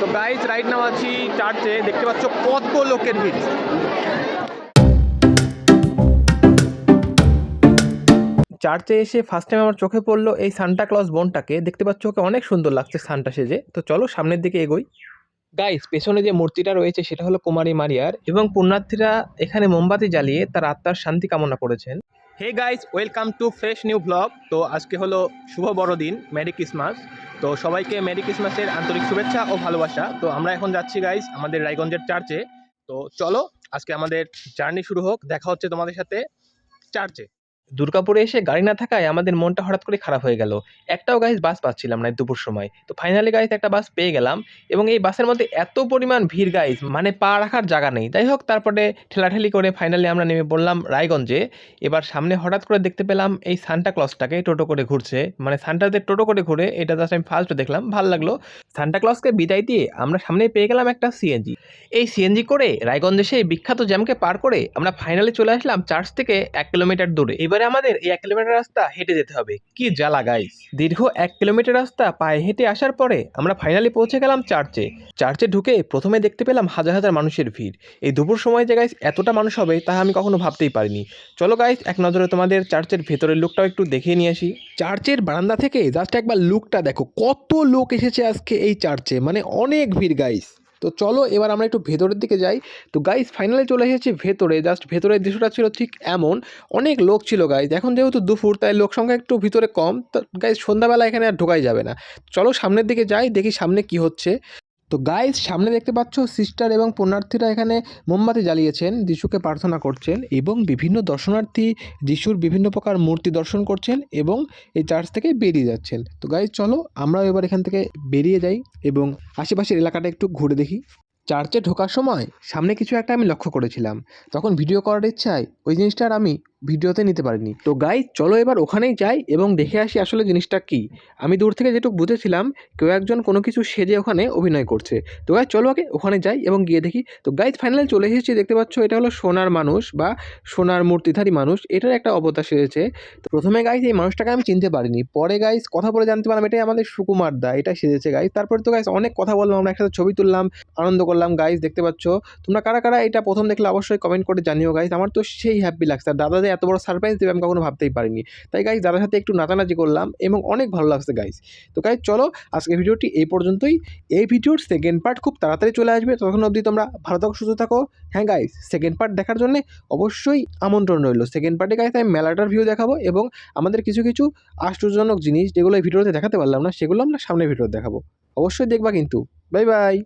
তো guys right now আছি চার্চে দেখতে পাচ্ছ কত লোকের ভিড়। চার্চে এসে ফার্স্ট টাইম আমার চোখে পড়ল এই সান্টা ক্লজ বোনটাকে। দেখতে পাচ্ছ ওকে অনেক সুন্দর লাগছে সান্টা সেজে। তো চলো সামনের দিকে এগোই। গাইস পেছনে যে মূর্তিটা রয়েছে সেটা হলো কুমারী মারিয়ার। এবং পুণ্যার্থীরা এখানে মোমবাতি জ্বালিয়ে তার আত্মার শান্তি কামনা করেছেন। Hey guys welcome to fresh new blog তো আজকে হলো শুভ বড়দিন মেরি ক্রিসমাস তো সবাইকে মেরি ক্রিসমাসের আন্তরিক শুভেচ্ছা ও ভালোবাসা। তো আমরা এখন যাচ্ছি গাইজ আমাদের রায়গঞ্জের চার্চে তো চলো আজকে আমাদের জার্নি শুরু হোক, দেখা হচ্ছে তোমাদের সাথে চার্চে দুর্গাপুরে এসে গাড়ি না থাকায় আমাদের মনটা হঠাৎ করে খারাপ হয়ে গেল। একটাও গাইজ বাস পাচ্ছিলাম না দুপুর সময়। তো ফাইনালি গাইজ একটা বাস পেয়ে গেলাম এবং এই বাসের মধ্যে এত পরিমাণ ভিড় গাইজ মানে পা রাখার জায়গা নেই। যাই হোক, তারপরে ঠেলাঠেলি করে ফাইনালি আমরা নেমে বললাম রায়গঞ্জে। এবার সামনে হঠাৎ করে দেখতে পেলাম এই সান্টা ক্লসটাকে টোটো করে ঘুরছে। মানে সান্টাদের টোটো করে ঘুরে এটা জাস্ট আমি ফার্স্ট দেখলাম, ভালো লাগল। সান্টা ক্লসকে বিদায় দিয়ে আমরা সামনেই পেয়ে গেলাম একটা সিএনজি এই সিএনজি করে রায়গঞ্জে সেই বিখ্যাত জ্যামকে পার করে আমরা ফাইনালি চলে আসলাম চার্চ থেকে এক কিলোমিটার দূরে। এবারে আমাদের এই এক কিলোমিটার রাস্তা হেঁটে যেতে হবে। কি জ্বালা গাইস দীর্ঘ এক কিলোমিটার রাস্তা পায়ে হেঁটে আসার পরে আমরা ফাইনালি পৌঁছে গেলাম চার্চে চার্চে ঢুকে প্রথমে দেখতে পেলাম হাজার হাজার মানুষের ভিড়। এই দুপুর সময় যে গাইস এতটা মানুষ হবে তা আমি কখনো ভাবতেই পারিনি। চলো গাইস এক নজরে তোমাদের চার্চের ভেতরের লুকটাও একটু দেখিয়ে নিয়ে আসি। চার্চের বারান্দা থেকে জাস্ট একবার লুকটা দেখো। কত লোক এসেছে আজকে এই চার্চে মানে অনেক ভিড় গাইস তো চলো এবার আমরা একটু ভেতরের দিকে যাই। তো গাইজ ফাইনালি চলে এসেছি ভেতরে। জাস্ট ভেতরের দৃশ্যটা ছিল ঠিক এমন। অনেক লোক ছিল গাইজ এখন যেহেতু দুপুর, তাই লোক সংখ্যা একটু ভিতরে কম। তো গাইজ সন্ধ্যাবেলা এখানে আর ঢোকাই যাবে না। চলো সামনের দিকে যাই, দেখি সামনে কি হচ্ছে। তো গাইজ সামনে দেখতে পাচ্ছ সিস্টার এবং পুণ্যার্থীরা এখানে মোমবাতি জ্বালিয়েছেন, যিশুকে প্রার্থনা করছেন এবং বিভিন্ন দর্শনার্থী যিশুর বিভিন্ন প্রকার মূর্তি দর্শন করছেন এবং এই চার্চ থেকে বেরিয়ে যাচ্ছেন। তো গাইজ চলো আমরাও এবার এখান থেকে বেরিয়ে যাই এবং আশেপাশের এলাকাটা একটু ঘুরে দেখি। চার্চে ঢোকার সময় সামনে কিছু একটা আমি লক্ষ্য করেছিলাম। তখন ভিডিও করার ইচ্ছায় ওই জিনিসটার আমি ভিডিওতে নিতে পারিনি। তো গাই চলো এবার ওখানেই যাই এবং দেখে আসি আসলে জিনিসটা কি। আমি দূর থেকে যেটুকু বুঝেছিলাম, কেউ একজন কোনো কিছু সেজে ওখানে অভিনয় করছে। তো গাই চলো আগে ওখানে যাই এবং গিয়ে দেখি। তো গাইজ ফাইনালি চলে এসেছি, দেখতে পাচ্ছ এটা হলো সোনার মানুষ বা সোনার মূর্তিধারী মানুষ। এটার একটা অবতার সেজেছে। তো প্রথমে গাইজ এই মানুষটাকে আমি চিনতে পারিনি। পরে গাইজ কথা বলে জানতে পারলাম এটাই আমাদের সুকুমার দা এটা সেজেছে গাইজ তারপরে তো গাইজ অনেক কথা বললাম, আমরা একসাথে ছবি তুললাম, আনন্দ করলাম। গাইজ দেখতে পাচ্ছ, তোমরা কারা কারা এটা প্রথম দেখলে অবশ্যই কমেন্ট করে জানিও গাইজ আমার তো সেই হ্যাপি লাগছে। আর দাদা যে এত বড় সারপ্রাইজ দেবে আমি কখনো ভাবতেই পারিনি। তাই গাইজ দাদার সাথে একটু নাচানাচি করলাম, এবং অনেক ভালো লাগছে গাইজ তো গাইজ চলো আজকে ভিডিওটি এই পর্যন্তই। এই ভিডিওর সেকেন্ড পার্ট খুব তাড়াতাড়ি চলে আসবে। তখন অবধি তোমরা ভালো থাকো, সুস্থ থাকো। হ্যাঁ গাইজ সেকেন্ড পার্ট দেখার জন্য অবশ্যই আমন্ত্রণ রইল। সেকেন্ড পার্টে গাইজ আমি মেলাটার ভিউ দেখাবো, এবং আমাদের কিছু কিছু আশ্চর্যজনক জিনিস যেগুলো এই ভিডিওতে দেখাতে পারলাম না, সেগুলো আমরা সামনে ভিডিওতে দেখাবো। অবশ্যই দেখবা কিন্তু। Bye bye